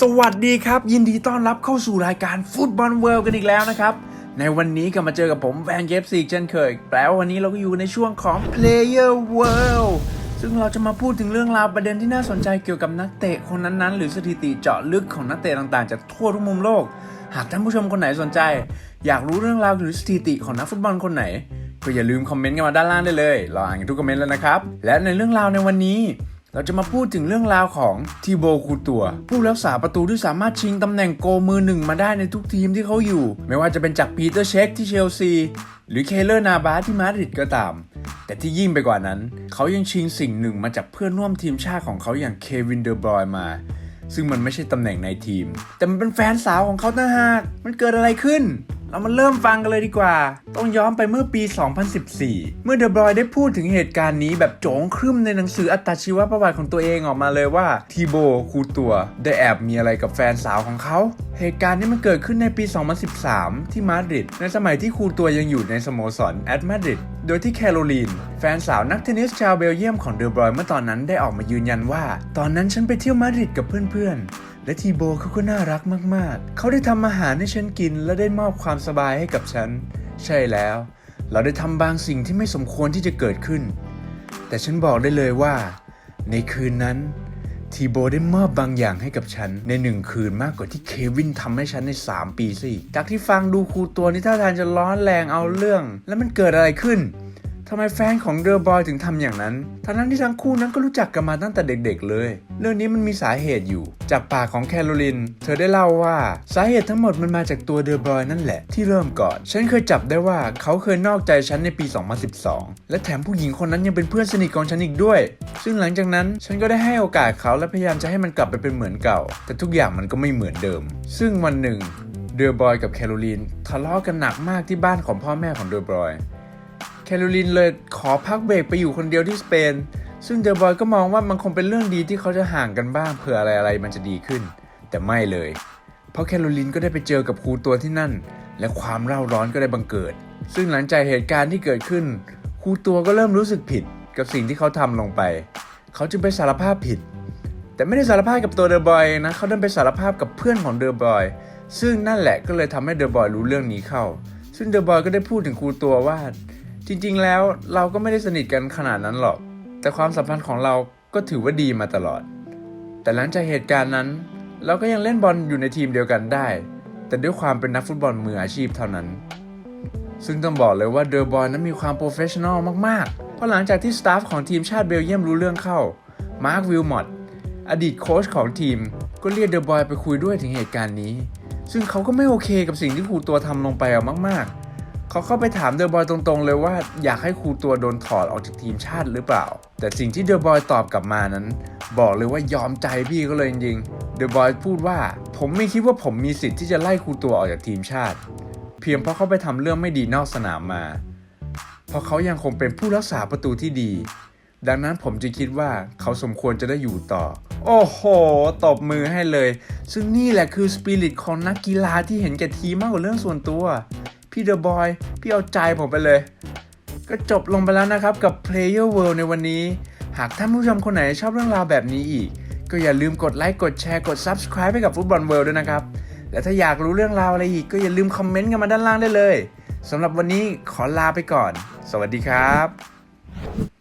สวัสดีครับ ยินดีต้อนรับเข้าสู่รายการฟุตบอลเวิลด์กันอีกแล้วนะครับ ในวันนี้ก็มาเจอกับผมแวนเกฟซีเช่นเคย แปลว่าวันนี้เราก็อยู่ในช่วงของ Player World ซึ่งเราจะมาพูดถึงเรื่องราวประเด็นที่น่าสนใจเกี่ยวกับนักเตะคนนั้นๆ หรือสถิติเจาะลึกของนักเตะต่างๆ จากทั่วทุกมุมโลก หากท่านผู้ชมคนไหนสนใจ อยากรู้เรื่องราวหรือสถิติของนักฟุตบอลคนไหน ก็อย่าลืมคอมเมนต์กันมาด้านล่างได้เลย เราอ่านกันทุกคอมเมนต์แล้วนะครับ และในเรื่องราวในวันนี้ เราจะมาพูดถึงเรื่องราวของทีโบคูตัว ผู้รักษาประตูที่สามารถชิงตำแหน่งโกมือหนึ่งมาได้ในทุกทีมที่เขาอยู่ ไม่ว่าจะเป็นจากปีเตอร์เช็คที่เชลซี หรือเคเลอร์นาบาสที่มาดริดก็ตาม แต่ที่ยิ่งไปกว่านั้น เขายังชิงสิ่งหนึ่งมาจากเพื่อนร่วมทีมชาติของเขาอย่างเควินเดอร์บรอยมาซึ่งมันไม่ใช่ตำแหน่งในทีม แต่มันเป็นแฟนสาวของเขาต่างหาก มันเกิดอะไรขึ้น เรามาเริ่มฟังกันเลยดีกว่า ต้องย้อนไปเมื่อปี 2014 เมื่อเดอะบรอยได้พูดถึงเหตุการณ์นี้แบบโจงครึ่มในหนังสืออัตชีวประวัติของตัวเองออกมาเลยว่าทีโบคูตัวได้แอบมีอะไรกับแฟนสาวของเขา เหตุการณ์นี้มันเกิดขึ้นในปี 2013 ที่มาดริดในสมัยที่คูตัวยังอยู่ในสโมสรแอตมาดริดโดยที่แคโรลีน แฟนสาวนักเทนนิสชาวเบลเยียมของเดอะบรอยเมื่อตอนนั้นได้ออกมายืนยันว่า ตอนนั้นฉันไปเที่ยวมาดริดกับเพื่อนๆ และทีโบเขาก็น่ารักมากๆ เขาได้ทำอาหารให้ฉันกิน และได้มอบความสบายให้กับฉัน ใช่แล้ว เราได้ทำบางสิ่งที่ไม่สมควรที่จะเกิดขึ้น แต่ฉันบอกได้เลยว่า ในคืนนั้นทีโบได้มอบบางอย่างให้กับฉันในหนึ่งคืนมากกว่าที่เควินทำให้ฉันใน 3 ปีสิจากที่ฟังดูครูตัวนี้ท่าทางจะร้อนแรงเอาเรื่อง แล้วมันเกิดอะไรขึ้น ทำไมแฟนของเดอะบอยถึงทำอย่างนั้น ทั้งนั้นที่ทั้งคู่นั้นก็รู้จักกันมาตั้งแต่เด็กๆเลย เรื่องนี้มันมีสาเหตุอยู่ จากปากของแคโรลิน เธอได้เล่าว่าสาเหตุทั้งหมดมันมาจากตัวเดอะบอยนั่นแหละที่เริ่มก่อน ฉันเคยจับได้ว่าเขาเคยนอกใจฉันในปี 2012 และแถมผู้หญิงคนนั้นยังเป็นเพื่อนสนิทของฉันอีกด้วย ซึ่งหลังจากนั้นฉันก็ได้ให้โอกาสเขาและพยายามจะให้มันกลับไปเป็นเหมือนเก่า แต่ทุกอย่างมันก็ไม่เหมือนเดิม ซึ่งวันหนึ่งเดอะบอยกับแคโรลินทะเลาะกันหนักมากที่บ้านของพ่อแม่ของเดอบอย แคโรลินเลยขอพักเบรกไปอยู่คนเดียวที่สเปน ซึ่งเดอะบอยก็มองว่ามันคงเป็นเรื่องดีที่เขาจะห่างกันบ้างเผื่ออะไรอะไรมันจะดีขึ้น แต่ไม่เลย เพราะแคโรลินก็ได้ไปเจอกับครูตัวที่นั่น และความเร่าร้อนก็ได้บังเกิด ซึ่งหลังจากเหตุการณ์ที่เกิดขึ้นครูตัวก็เริ่มรู้สึกผิดกับสิ่งที่เขาทำลงไป เขาจึงไปสารภาพผิด แต่ไม่ได้สารภาพกับตัวเดอะบอยนะเขาดันไปสารภาพกับเพื่อนของเดอะบอยซึ่งนั่นแหละก็เลยทำให้เดอะบอยรู้เรื่องนี้เข้า ซึ่งเดอะบอยก็ได้พูดถึงครูตัวว่า จริงๆแล้วเราก็ไม่ได้สนิทกันขนาดนั้นหรอก แต่ความสัมพันธ์ของเราก็ถือว่าดีมาตลอด แต่หลังจากเหตุการณ์นั้น เราก็ยังเล่นบอลอยู่ในทีมเดียวกันได้ แต่ด้วยความเป็นนักฟุตบอลมืออาชีพเท่านั้น ซึ่งต้องบอกเลยว่าเดอ b บอยนั้นมีความโปรเฟชชั่นอลมากๆ เพราะหลังจากที่สตาฟของทีมชาติเบลเยียมรู้เรื่องเข้า มาร์ควิลมอตอดีตโค้ชของทีม ก็เรียกเดอะบอยไปคุยด้วยถึงเหตุการณ์นี้ ซึ่งเขาก็ไม่โอเคกับสิ่งที่ครูตัวทำลงไปเอามากๆ เขาเข้าไปถามเดอบอยตรงๆ เลยว่าอยากให้ครูตัวโดนถอดออกจากทีมชาติหรือเปล่า แต่สิ่งที่เดอบอยตอบกลับมานั้น บอกเลยว่ายอมใจพี่ก็เลยจริงๆเดอบอยพูดว่า ผมไม่คิดว่าผมมีสิทธิ์ที่จะไล่ครูตัวออกจากทีมชาติ เพียงเพราะเขาไปทำเรื่องไม่ดีนอกสนามมา เพราะเขายังคงเป็นผู้รักษาประตูที่ดี ดังนั้นผมจึงคิดว่าเขาสมควรจะได้อยู่ต่อ โอ้โหตบมือให้เลย ซึ่งนี่แหละคือสปิริตของนักกีฬาที่เห็นแก่ทีมมากกว่าเรื่องส่วนตัว พี่เดอะบอยพี่เอาใจผมไปเลย ก็จบลงไปแล้วนะครับกับ Player World ในวันนี้ หากท่านผู้ชมคนไหนชอบเรื่องราวแบบนี้อีก ก็อย่าลืมกดไลค์กดแชร์กด Subscribe ให้กับฟุตบอลเวิลด์ด้วยนะครับ และถ้าอยากรู้เรื่องราวอะไรอีกก็อย่าลืมคอมเมนต์กันมาด้านล่างได้เลยสำหรับวันนี้ขอลาไปก่อน สวัสดีครับ